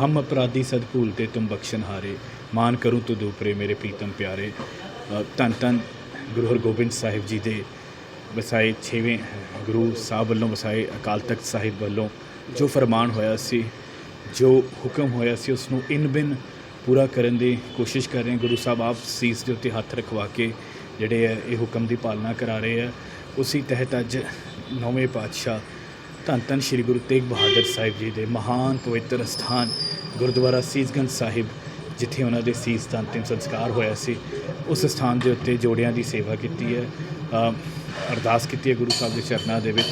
ਹਮ ਅਪਰਾਧੀ ਸਦ ਭੂਲਤੇ ਤੁਮ ਬਖਸ਼ਨ ਹਾਰੇ। ਮਾਨ ਕਰੂੰ ਤੋ ਦੂਪਰੇ ਮੇਰੇ ਪ੍ਰੀਤਮ ਪਿਆਰੇ। ਧੰਨ ਧੰਨ ਗੁਰੂ ਹਰਗੋਬਿੰਦ ਸਾਹਿਬ ਜੀ ਦੇ ਵਸਾਏ 6ਵੇਂ ਗੁਰੂ ਸਾਹਿਬ ਵੱਲੋਂ ਵਸਾਏ ਅਕਾਲ ਤਖਤ ਸਾਹਿਬ ਵੱਲੋਂ ਜੋ ਫਰਮਾਨ ਹੋਇਆ ਸੀ, ਜੋ ਹੁਕਮ ਹੋਇਆ ਸੀ, ਉਸ ਨੂੰ ਇਨ ਬਿਨ ਪੂਰਾ ਕਰਨ ਦੀ ਕੋਸ਼ਿਸ਼ ਕਰ ਰਹੇ ਗੁਰੂ ਸਾਹਿਬ ਆਪ ਸੀਸ ਦੇ ਉੱਤੇ ਹੱਥ ਰਖਵਾ ਕੇ ਜਿਹੜੇ ਹੈ ਇਹ ਹੁਕਮ ਦੀ ਪਾਲਣਾ ਕਰਾ ਰਹੇ ਆ। ਉਸੇ ਤਹਿਤ ਅੱਜ ਨੌਵੇਂ ਪਾਤਸ਼ਾਹ ਧੰਨ ਧੰਨ ਸ੍ਰੀ ਗੁਰੂ ਤੇਗ ਬਹਾਦਰ ਸਾਹਿਬ ਜੀ ਦੇ ਮਹਾਨ ਪਵਿੱਤਰ ਸਥਾਨ ਗੁਰਦੁਆਰਾ ਸੀਸਗੰਜ ਸਾਹਿਬ ਜਿੱਥੇ ਉਹਨਾਂ ਦੇ ਸੀਸ ਦਾ ਅੰਤਿਮ ਸੰਸਕਾਰ ਹੋਇਆ ਸੀ। ਉਸ ਸਥਾਨ ਦੇ ਉੱਤੇ ਜੋੜਿਆਂ ਦੀ ਸੇਵਾ ਕੀਤੀ ਹੈ। ਅ, ਅਰਦਾਸ ਕੀਤੀ ਹੈ ਗੁਰੂ ਸਾਹਿਬ ਦੇ ਚਰਨਾਂ ਦੇ ਵਿੱਚ।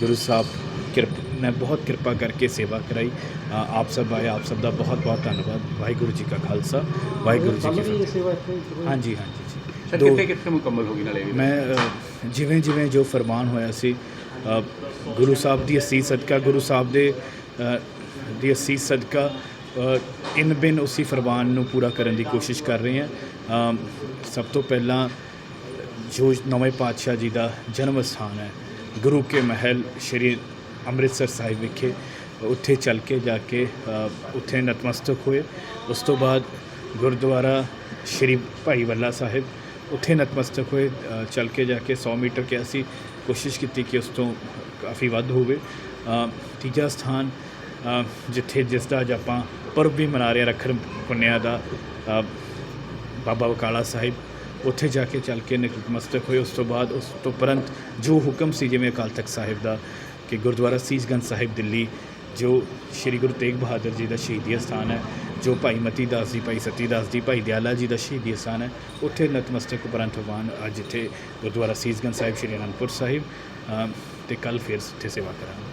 ਗੁਰੂ ਸਾਹਿਬ ਕਿਰਪ ਨੇ ਬਹੁਤ ਕਿਰਪਾ ਕਰਕੇ ਸੇਵਾ ਕਰਾਈ। ਆਪ ਸਭ ਆਏ ਆਪ ਸਭ ਦਾ ਬਹੁਤ ਬਹੁਤ ਧੰਨਵਾਦ। ਵਾਹਿਗੁਰੂ ਜੀ ਕਾ ਖਾਲਸਾ ਵਾਹਿਗੁਰੂ ਜੀ ਕੀ ਫਤਿਹ। ਹਾਂਜੀ ਹਾਂਜੀ ਜੀ। ਕਿੱਥੇ ਕਿੱਥੇ ਮੁਕੰਮਲ ਹੋ ਗਈ ਨਾਲੇ? ਮੈਂ ਜਿਵੇਂ ਜਿਵੇਂ ਜੋ ਫਰਮਾਨ ਹੋਇਆ ਸੀ ਗੁਰੂ ਸਾਹਿਬ ਦੀ ਅਸੀਸ ਸਦਕਾ, ਗੁਰੂ ਸਾਹਿਬ ਦੇ ਦੀ ਅਸੀਸ ਸਦਕਾ ਇਨ ਬਿਨ ਉਸੇ ਫਰਮਾਨ ਨੂੰ ਪੂਰਾ ਕਰਨ ਦੀ ਕੋਸ਼ਿਸ਼ ਕਰ ਰਹੇ ਹਾਂ। ਸਭ ਤੋਂ ਪਹਿਲਾਂ ਜੋ ਨਵੇਂ ਪਾਤਸ਼ਾਹ ਜੀ ਦਾ ਜਨਮ ਸਥਾਨ ਹੈ, ਗੁਰੂ ਕੇ ਮਹਿਲ ਸ਼੍ਰੀ ਅੰਮ੍ਰਿਤਸਰ ਸਾਹਿਬ ਵਿਖੇ, ਉੱਥੇ ਚੱਲ ਕੇ ਜਾ ਕੇ ਉੱਥੇ ਨਤਮਸਤਕ ਹੋਏ। ਉਸ ਤੋਂ ਬਾਅਦ ਗੁਰਦੁਆਰਾ ਸ਼੍ਰੀ ਭਾਈ ਵੱਲਾ ਸਾਹਿਬ ਉੱਥੇ ਨਤਮਸਤਕ ਹੋਏ ਚੱਲ ਕੇ ਜਾ ਕੇ 100 ਮੀਟਰ ਕਿਹਾ ਅਸੀਂ ਕੋਸ਼ਿਸ਼ ਕੀਤੀ ਕਿ ਉਸ ਤੋਂ ਕਾਫੀ ਵੱਧ ਹੋਵੇ। ਤੀਜਾ ਸਥਾਨ ਜਿੱਥੇ ਜਿਸ ਦਾ ਅੱਜ ਆਪਾਂ ਪਰਬ ਵੀ ਮਨਾ ਰਹੇ ਹਾਂ, ਰੱਖੜ ਪੁੰਨਿਆ ਦਾ ਬਾਬਾ ਬਕਾਲਾ ਸਾਹਿਬ, ਉੱਥੇ ਜਾ ਕੇ ਚੱਲ ਕੇ ਨਤਮਸਤਕ ਹੋਏ। ਉਸ ਤੋਂ ਬਾਅਦ ਉਸ ਤੋਂ ਉਪਰੰਤ ਜੋ ਹੁਕਮ ਸੀ, ਜਿਵੇਂ ਅਕਾਲ ਤਖਤ ਸਾਹਿਬ ਦਾ, ਕਿ ਗੁਰਦੁਆਰਾ ਸੀਸਗੰਜ ਸਾਹਿਬ ਦਿੱਲੀ, ਜੋ ਸ੍ਰੀ ਗੁਰੂ ਤੇਗ ਬਹਾਦਰ ਜੀ ਦਾ ਸ਼ਹੀਦੀ ਸਥਾਨ ਹੈ ਜੋ ਭਾਈ ਮਤੀ ਦਾਸ ਜੀ ਭਾਈ ਸਤੀ ਦਾਸ ਜੀ ਭਾਈ ਦਿਆਲਾ ਜੀ ਦਾ ਸ਼ਹੀਦੀ ਸਥਾਨ ਹੈ ਉੱਥੇ ਨਤਮਸਤਕ ਉਪਰੰਤ ਭਗਵਾਨ ਅੱਜ ਇੱਥੇ ਗੁਰਦੁਆਰਾ ਸੀਸਗੰਜ ਸਾਹਿਬ ਸ੍ਰੀ ਅਨੰਦਪੁਰ ਸਾਹਿਬ ਅ, ਤੇ ਕੱਲ ਫਿਰ ਉੱਥੇ ਸੇਵਾ ਕਰਾਂਗੇ।